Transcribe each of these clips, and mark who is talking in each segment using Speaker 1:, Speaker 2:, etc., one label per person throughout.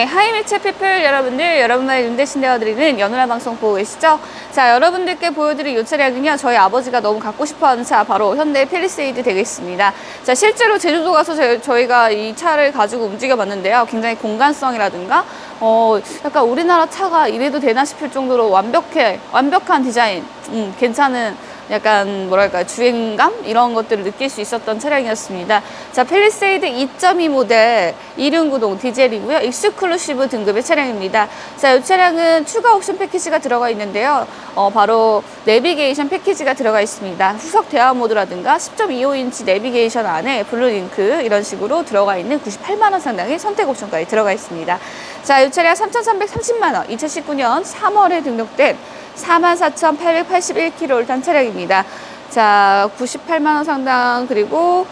Speaker 1: 네, 하이미츠 피플 여러분들, 여러분만의 눈 대신 되어드리는 연우라 방송 보고 계시죠? 자, 여러분들께 보여드릴 이 차량은요, 저희 아버지가 너무 갖고 싶어 하는 차, 바로 현대 펠리세이드 되겠습니다. 자, 실제로 제주도 가서 저, 저희가 이 차를 가지고 움직여 봤는데요. 굉장히 공간성이라든가, 어, 약간 우리나라 차가 이래도 되나 싶을 정도로 완벽해, 완벽한 디자인, 음, 괜찮은 약간 뭐랄까 주행감 이런 것들을 느낄 수 있었던 차량이었습니다. 자 펠리세이드 2.2 모델 2륜구동 디젤이고요. 익스클루시브 등급의 차량입니다. 자이 차량은 추가 옵션 패키지가 들어가 있는데요. 어, 바로 내비게이션 패키지가 들어가 있습니다. 후석 대화 모드라든가 10.25인치 내비게이션 안에 블루링크 이런 식으로 들어가 있는 98만 원 상당의 선택 옵션까지 들어가 있습니다. 자이 차량 3,330만 원 2019년 3월에 등록된 44,881km를 탄 차량입니다. 자, 98만원 상당, 그리고,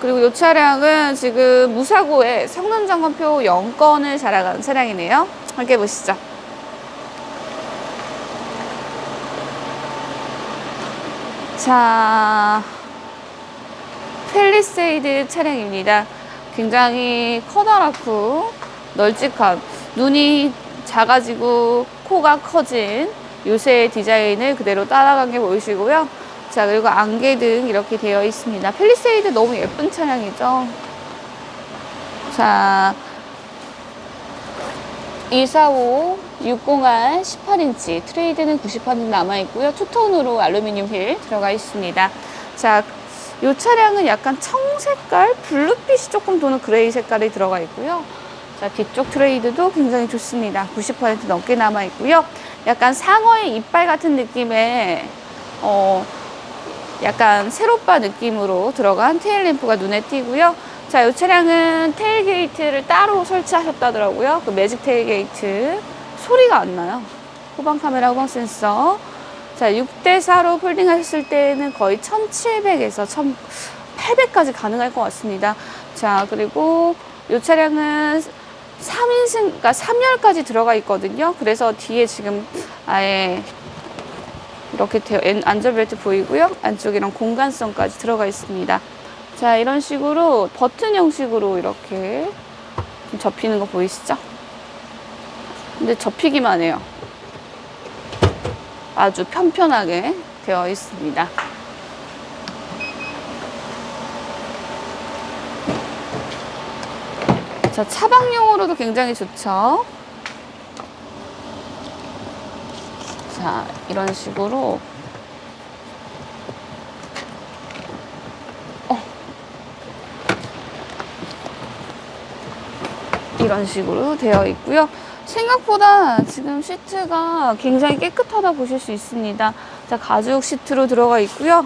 Speaker 1: 그리고 이 차량은 지금 무사고에 성능 점검표 0건을 자랑한 차량이네요. 함께 보시죠. 자, 펠리세이드 차량입니다. 굉장히 커다랗고 널찍한 눈이 작아지고 코가 커진 요새 디자인을 그대로 따라간 게 보이시고요. 자, 그리고 안개 등 이렇게 되어 있습니다. 펠리세이드 너무 예쁜 차량이죠. 자, 245 601 18인치 트레이드는 90% 남아있고요. 투톤으로 알루미늄 휠 들어가 있습니다. 자, 이 차량은 약간 청색깔, 블루빛이 조금 도는 그레이 색깔이 들어가 있고요. 자, 뒤쪽 트레이드도 굉장히 좋습니다. 90% 넘게 남아있고요. 약간 상어의 이빨 같은 느낌의, 어, 약간 세로바 느낌으로 들어간 테일 램프가 눈에 띄고요. 자, 이 차량은 테일 게이트를 따로 설치하셨다더라고요. 그 매직 테일 게이트. 소리가 안 나요. 후방 카메라, 후방 센서. 자, 6대4로 폴딩 하셨을 때는 거의 1700에서 1800까지 가능할 것 같습니다. 자, 그리고 이 차량은 3인승, 그러니까 3열까지 들어가 있거든요. 그래서 뒤에 지금 아예 이렇게 되어, 엔- 안전벨트 보이고요. 안쪽이랑 공간성까지 들어가 있습니다. 자, 이런 식으로 버튼 형식으로 이렇게 좀 접히는 거 보이시죠? 근데 접히기만 해요. 아주 편편하게 되어 있습니다. 자, 차박용으로도 굉장히 좋죠. 자, 이런 식으로. 어. 이런 식으로 되어 있고요. 생각보다 지금 시트가 굉장히 깨끗하다 보실 수 있습니다. 자, 가죽 시트로 들어가 있고요.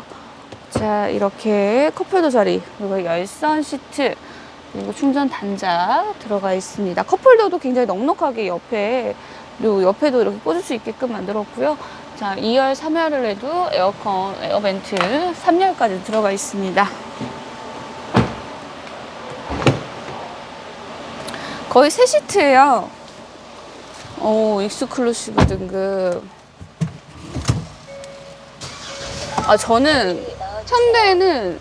Speaker 1: 자, 이렇게 컵홀더 자리, 그리고 열선 시트, 그리고 충전 단자 들어가 있습니다. 컵홀더도 굉장히 넉넉하게 옆에, 그리고 옆에도 이렇게 꽂을 수 있게끔 만들었고요. 자, 2열, 3열을 해도 에어컨, 에어벤트 3열까지 들어가 있습니다. 거의 새 시트예요. 오, 익스클루시브 등급. 아, 저는 현대에는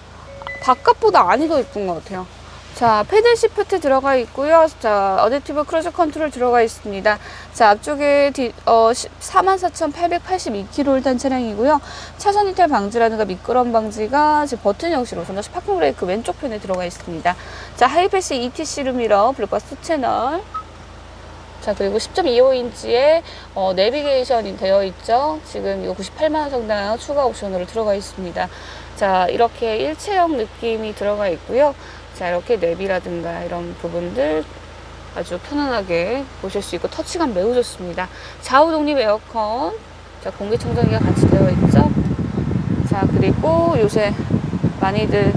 Speaker 1: 바깥보다 안이 더 예쁜 것 같아요. 자, 패들 시프트 들어가 있고요. 자, 어댑티브 크루즈 컨트롤 들어가 있습니다. 자, 앞쪽에 뒤, 어, 44,882km를 탄 차량이고요. 차선 이탈 방지라든가 미끄럼 방지가 지금 버튼 형식으로 전자식 파킹 브레이크 왼쪽 편에 들어가 있습니다. 자, 하이패스 ETC 루미러, 블루바스 2채널, 자, 그리고 10.25인치의 어, 내비게이션이 되어 있죠. 지금 이거 98만원 상당 추가 옵션으로 들어가 있습니다. 자, 이렇게 일체형 느낌이 들어가 있고요. 자, 이렇게 내비라든가 이런 부분들 아주 편안하게 보실 수 있고 터치감 매우 좋습니다. 좌우 독립 에어컨, 자, 공기청정기가 같이 되어 있죠. 자, 그리고 요새 많이들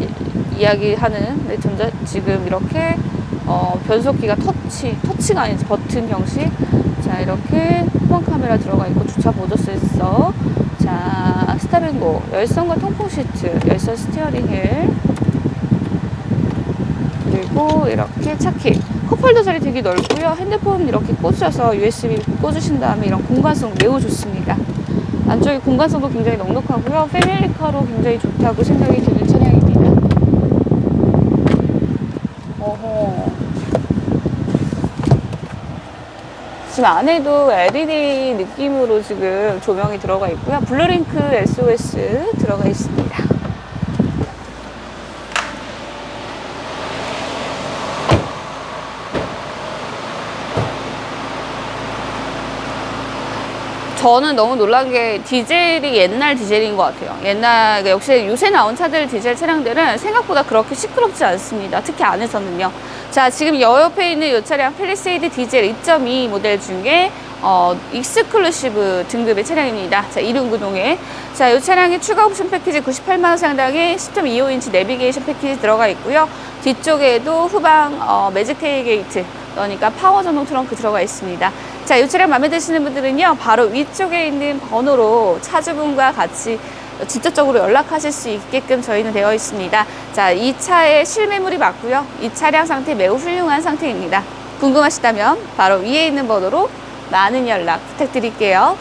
Speaker 1: 이- 이야기하는 네, 전자 지금 이렇게 어, 변속기가 터치, 터치가 아니지 버튼 형식. 자, 이렇게 후방 카메라 들어가 있고 주차 보조 센서. 자, 스타뱅고, 열선과 통풍 시트, 열선 스티어링 휠. 그리고 이렇게 차키. 컵홀더 자리 되게 넓고요. 핸드폰 이렇게 꽂으셔서 USB 꽂으신 다음에 이런 공간성 매우 좋습니다. 안쪽에 공간성도 굉장히 넉넉하고요. 패밀리카로 굉장히 좋다고 생각이 드는 차량입니다. 어허. 지금 안에도 LED 느낌으로 지금 조명이 들어가 있고요. 블루링크 SOS 들어가 있습니다. 저는 너무 놀란 게 디젤이 옛날 디젤인 것 같아요. 옛날 그러니까 역시 요새 나온 차들 디젤 차량들은 생각보다 그렇게 시끄럽지 않습니다. 특히 안에서는요. 자 지금 여 옆에 있는 이 차량 펠리세이드 디젤 2.2 모델 중에 어, 익스클루시브 등급의 차량입니다. 자, 이륜구동에. 자, 이 차량의 추가 옵션 패키지 98만원 상당의 10.25인치 내비게이션 패키지 들어가 있고요. 뒤쪽에도 후방 어, 매직 테일 게이트, 그러니까 파워 전동 트렁크 들어가 있습니다. 자, 이 차량 마음에 드시는 분들은요, 바로 위쪽에 있는 번호로 차주분과 같이 직접적으로 연락하실 수 있게끔 저희는 되어 있습니다. 자, 이 차의 실매물이 맞고요. 이 차량 상태 매우 훌륭한 상태입니다. 궁금하시다면 바로 위에 있는 번호로 많은 연락 부탁드릴게요.